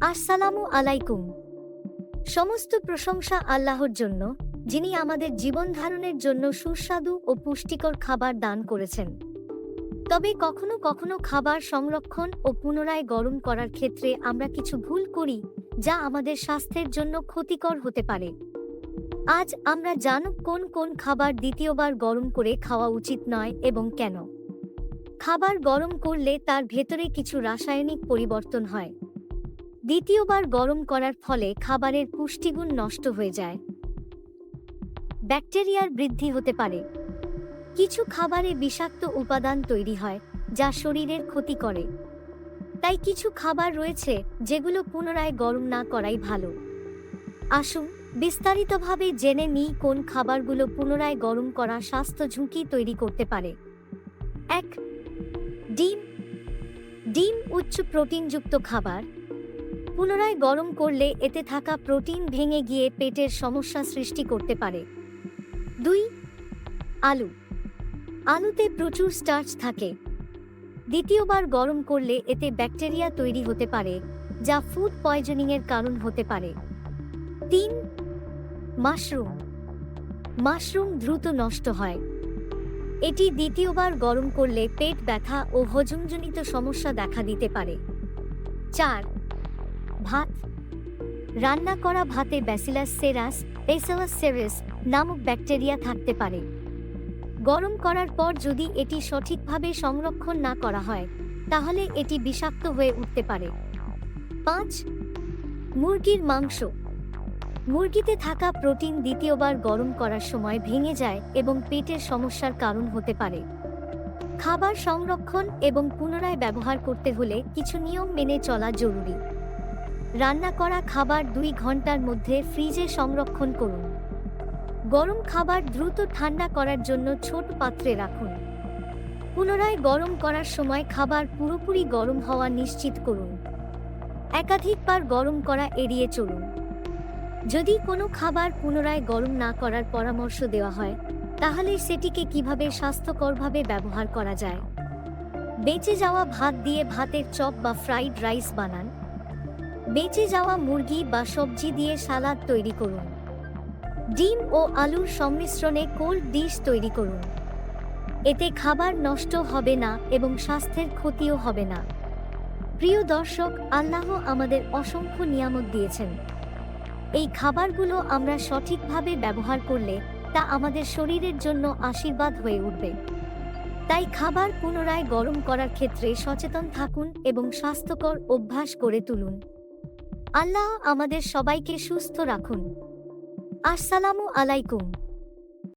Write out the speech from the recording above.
আসসালামু আলাইকুম। সমস্ত প্রশংসা আল্লাহর জন্য, যিনি আমাদের জীবন ধারণের জন্য সুস্বাদু ও পুষ্টিকর খাবার দান করেছেন। তবে কখনো কখনো খাবার সংরক্ষণ ও পুনরায় গরম করার ক্ষেত্রে আমরা কিছু ভুল করি, যা আমাদের স্বাস্থ্যের জন্য ক্ষতিকর হতে পারে। আজ আমরা জানব কোন কোন খাবার দ্বিতীয়বার গরম করে খাওয়া উচিত নয় এবং কেন। খাবার গরম করলে তার ভেতরে কিছু রাসায়নিক পরিবর্তন হয়। দ্বিতীয়বার গরম করার ফলে খাবারের পুষ্টিগুণ নষ্ট হয়ে যায়। ব্যাকটেরিয়ার বৃদ্ধি হতে পারে। কিছু খাবারে বিষাক্ত উপাদান তৈরি হয়, যা শরীরের ক্ষতি করে। তাই কিছু খাবার রয়েছে, যেগুলো পুনরায় গরম না করাই ভালো। আসুন, বিস্তারিতভাবে জেনে নিই কোন খাবারগুলো পুনরায় গরম করা স্বাস্থ্য ঝুঁকি তৈরি করতে পারে। এক, ডিম। ডিম উচ্চ প্রোটিনযুক্ত খাবার। পুনরায় গরম করলে এতে থাকা প্রোটিন ভেঙে গিয়ে পেটের সমস্যা সৃষ্টি করতে পারে। দুই, আলু। আলুতে প্রচুর স্টার্চ থাকে। দ্বিতীয়বার গরম করলে এতে ব্যাকটেরিয়া তৈরি হতে পারে, যা ফুড পয়জনিংয়ের কারণ হতে পারে। তিন, মাশরুম। মাশরুম দ্রুত নষ্ট হয়। এটি দ্বিতীয়বার গরম করলে পেট ব্যথা ও হজমজনিত সমস্যা দেখা দিতে পারে। চার ভাত। রান্না করা ভাতে ব্যাসিলাস সেরাস এসেলাস সেরেস নামক ব্যাকটেরিয়া থাকতে পারে। গরম করার পর যদি এটি সঠিকভাবে সংরক্ষণ না করা হয়, তাহলে এটি বিষাক্ত হয়ে উঠতে পারে। পাঁচ, মুরগির মাংস। মুরগিতে থাকা প্রোটিন দ্বিতীয়বার গরম করার সময় ভেঙে যায় এবং পেটের সমস্যার কারণ হতে পারে। খাবার সংরক্ষণ এবং পুনরায় ব্যবহার করতে হলে কিছু নিয়ম মেনে চলা জরুরি। রান্না করা খাবার দুই ঘণ্টার মধ্যে ফ্রিজে সংরক্ষণ করুন। গরম খাবার দ্রুত ঠান্ডা করার জন্য ছোট পাত্রে রাখুন। পুনরায় গরম করার সময় খাবার পুরোপুরি গরম হওয়া নিশ্চিত করুন। একাধিকবার গরম করা এড়িয়ে চলুন। যদি কোনো খাবার পুনরায় গরম না করার পরামর্শ দেওয়া হয়, তাহলে সেটিকে কীভাবে স্বাস্থ্যকরভাবে ব্যবহার করা যায়? বেঁচে যাওয়া ভাত দিয়ে ভাতের চপ বা ফ্রাইড রাইস বানান। বেঁচে যাওয়া মুরগি বা সবজি দিয়ে সালাদ তৈরি করুন। ডিম ও আলুর সংমিশ্রণে কোল্ড ডিশ তৈরি করুন। এতে খাবার নষ্ট হবে না এবং স্বাস্থ্যের ক্ষতিও হবে না। প্রিয় দর্শক, আল্লাহ আমাদের অসংখ্য নিয়ামত দিয়েছেন। এই খাবারগুলো আমরা সঠিকভাবে ব্যবহার করলে তা আমাদের শরীরের জন্য আশীর্বাদ হয়ে উঠবে। তাই খাবার পুনরায় গরম করার ক্ষেত্রে সচেতন থাকুন এবং স্বাস্থ্যকর অভ্যাস করে তুলুন। আল্লাহ আমাদের সবাইকে সুস্থ রাখুন। আসসালামু আলাইকুম।